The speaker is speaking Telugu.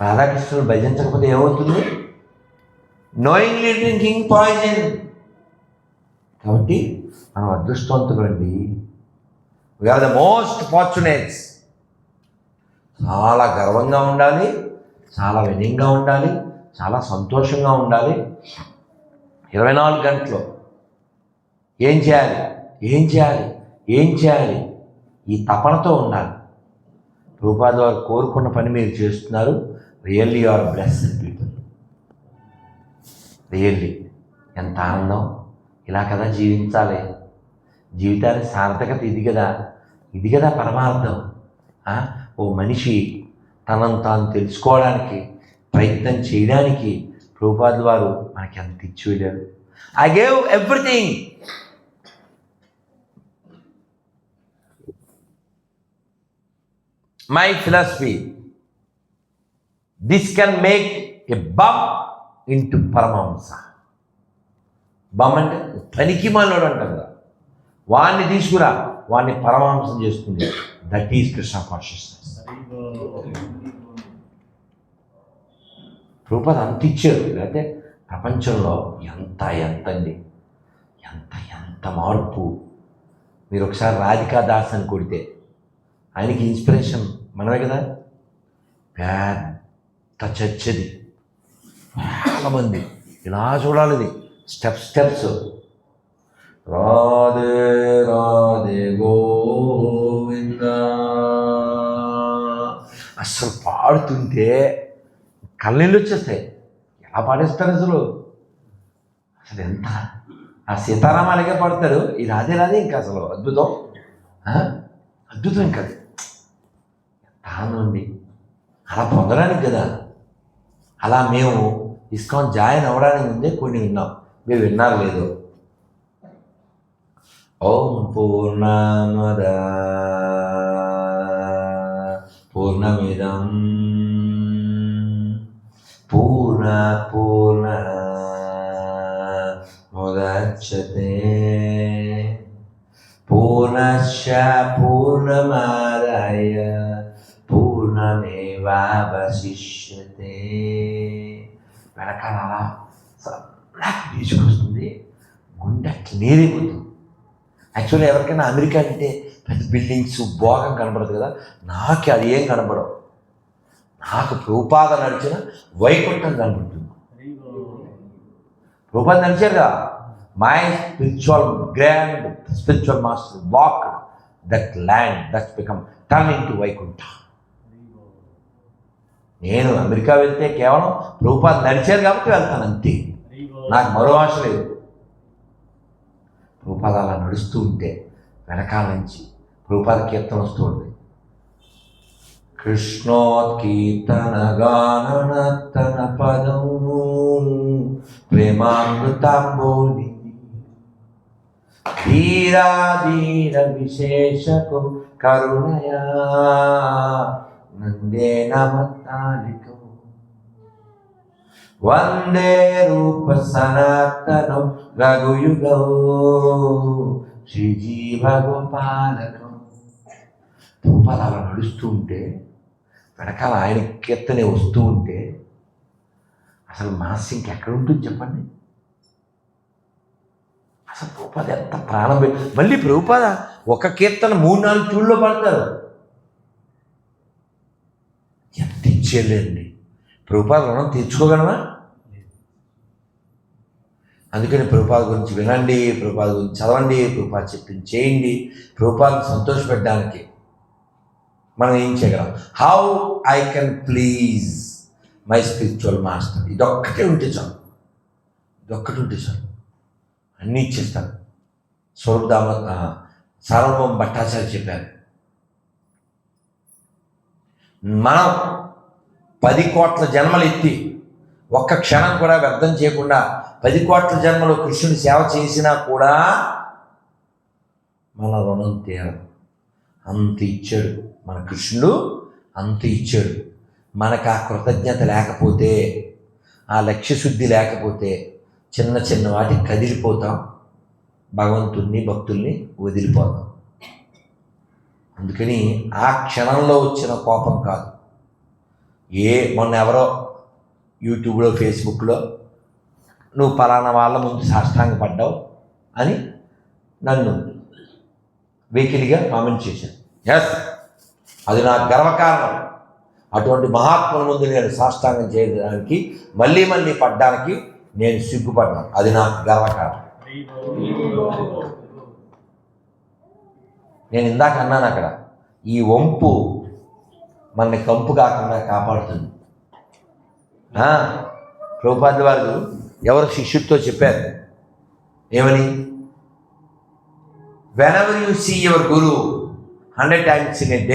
రాధాకృష్ణుడు భజించకపోతే ఏమవుతుంది? నోయింగ్లీ డ్రింకింగ్ పాయిజన్ కాబట్టి మనం అదృష్టవంతులు అండి. వీఆర్ ద మోస్ట్ ఫార్చునేట్స్ చాలా గర్వంగా ఉండాలి చాలా వినయంగా ఉండాలి చాలా సంతోషంగా ఉండాలి. ఇరవై నాలుగు గంటలు. ఏం చేయాలి? ఏం చేయాలి? ఏం చేయాలి? ఈ తపనతో ఉండాలి. రూపాయి వారు కోరుకున్న పని మీరు చేస్తున్నారు. Really are blessed people really ఎంత ఆనందం. ఇలా కదా జీవించాలి. జీవితానికి సార్థకత ఇది కదా. ఇది కదా పరమార్థం. ఓ మనిషి తనను తాను తెలుసుకోవడానికి ప్రయత్నం చేయడానికి ప్రభుపాదుల వారు మనకి ఎంత ఇచ్చి వెళ్ళారు. I gave everything my philosophy this can make a bum to Paramahansa bum అంటే తనిఖీ మనోడు అంటారు కదా. వాడిని తీసుకురా వాడిని పరమహంసం చేసుకుంది. దట్ ఈస్ కృష్ణ కాన్షియస్నెస్ రూపాయలు అంత ఇచ్చారు. లేకపోతే ప్రపంచంలో ఎంత ఎంత అండి? ఎంత ఎంత మార్పు. మీరు ఒకసారి రాధికా దాస్ అని కొడితే ఆయనకి ఇన్స్పిరేషన్ మనమే కదా? పెద్ద చర్చది చాలా చాలామంది. ఇలా చూడాలి ఇది. Step steps. రాధే రాధే గోవింద. అస్సలు పాడుతుంటే కళ్ళనీళ్ళు వచ్చేస్తాయి. ఎలా పాడేస్తారు అసలు? అసలు ఎంత? ఆ సీతారామ అలాగే పాడతారు. ఈ రాధే రాధే ఇంకా అసలు అద్భుతం. అద్భుతం ఇంకా అది. ఎంత ఆనందం అండి. అలా పొందడానికి కదా. అలా మేము ఇస్కాన్ జాయిన్ అవ్వడానికి ముందే కొన్ని విన్నాం. మీరు విన్నారు లేదు. ఓం పూర్ణమద పూర్ణమిదం పూర్ణ పూర్ణ ముదచ్చతే పూర్ణశ పూ అవశిష్యతే వెనకాల అలా సన్నగా తీసుకొస్తుంది గుండె నీరిపోతుంది యాక్చువల్లీ ఎవరికైనా అమెరికా అంటే పెద్ద బిల్డింగ్స్ భోగం కనబడదు కదా. నాకు అది ఏం కనబడవు నాకు రూపాద నడిచిన వైకుంఠం కనబడుతుంది రూపాద నడిచారుగా my spiritual grand spiritual master walk that land that become turn into Vaikuntha నేను అమెరికా వెళ్తే కేవలం రూపాద నడిచారు కాబట్టి వెళ్తాను అంతే. నాకు మరో ఆశ లేదు. రూపాద అలా నడుస్తూ ఉంటే వెనకాల నుంచి రూపాద కీర్తన వస్తూ ఉంది కృష్ణోత్కీర్తన గాననర్తన పదము ప్రేమామృతాంబోని ధీరాధీర విశేషకు కరుణయా నందే నమతాలికం వందే రూప సనాతనం రఘుయుగం శ్రీజీవగోపాలకం రూపాలు అలా నడుస్తూ ఉంటే వెనకాల ఆయన కీర్తనే వస్తూ ఉంటే అసలు మనస్సు ఇంకెక్కడ ఉంటుంది చెప్పండి? అసలు ప్రభుపాద ఎంత ప్రాణం మళ్ళీ ప్రభుపాద ఒక కీర్తన మూడు నాలుగు చూళ్ళలో పడతారు ఎంత ఇచ్చేయలేండి ప్రభుపాద రుణం తీర్చుకోగలమా? అందుకని ప్రభుపాద గురించి వినండి ప్రభుపాద గురించి చదవండి ప్రభుపాద చెప్పింది చేయండి. ప్రభుపాద సంతోషపెట్టడానికి మనం ఏం చేయగలం? How I can please my spiritual master ఇదొక్కటే ఉంటే చాలు. ఇదొక్కటి ఉంటే చాలు. అన్నీ ఇచ్చేస్తాను. స్వరూపదామ సార్వభౌమ భట్టాచార్య చెప్పారు. మనం పది కోట్ల జన్మలు ఎత్తి ఒక్క క్షణం కూడా వ్యర్థం చేయకుండా పది కోట్ల జన్మలు కృష్ణుని సేవ చేసినా కూడా మన రుణం తీరదు. అంత ఇచ్చాడు మన కృష్ణుడు అంత ఇచ్చాడు. మనకు ఆ కృతజ్ఞత లేకపోతే ఆ లక్ష్యశుద్ధి లేకపోతే చిన్న చిన్న వాటికి కదిలిపోతాం. భగవంతుణ్ణి భక్తుల్ని వదిలిపోతాం. అందుకని ఆ క్షణంలో వచ్చిన కోపం కాదు. ఏ మొన్న ఎవరో యూట్యూబ్లో ఫేస్బుక్లో నువ్వు పలానా వాళ్ళ ముందు సాష్టాంగపడ్డావు అని నన్ను వెకిలిగా కామెంట్ చేశాను ఎస్ అది నాకు గర్వకారణం అటువంటి మహాత్ముల ముందు నేను సాష్టాంగం చేయడానికి మళ్ళీ మళ్ళీ పడ్డానికి నేను సిగ్గుపడ్డాను. అది నాకు గర్వకారణం నేను ఇందాక అన్నాను అక్కడ ఈ వంపు మనల్ని కంపు కాకుండా కాపాడుతుంది. ఆ, ప్రభుపాద వారు ఎవరు శిష్యుడితో చెప్పారు? ఏమని? Whenever you see your guru hundred times in a day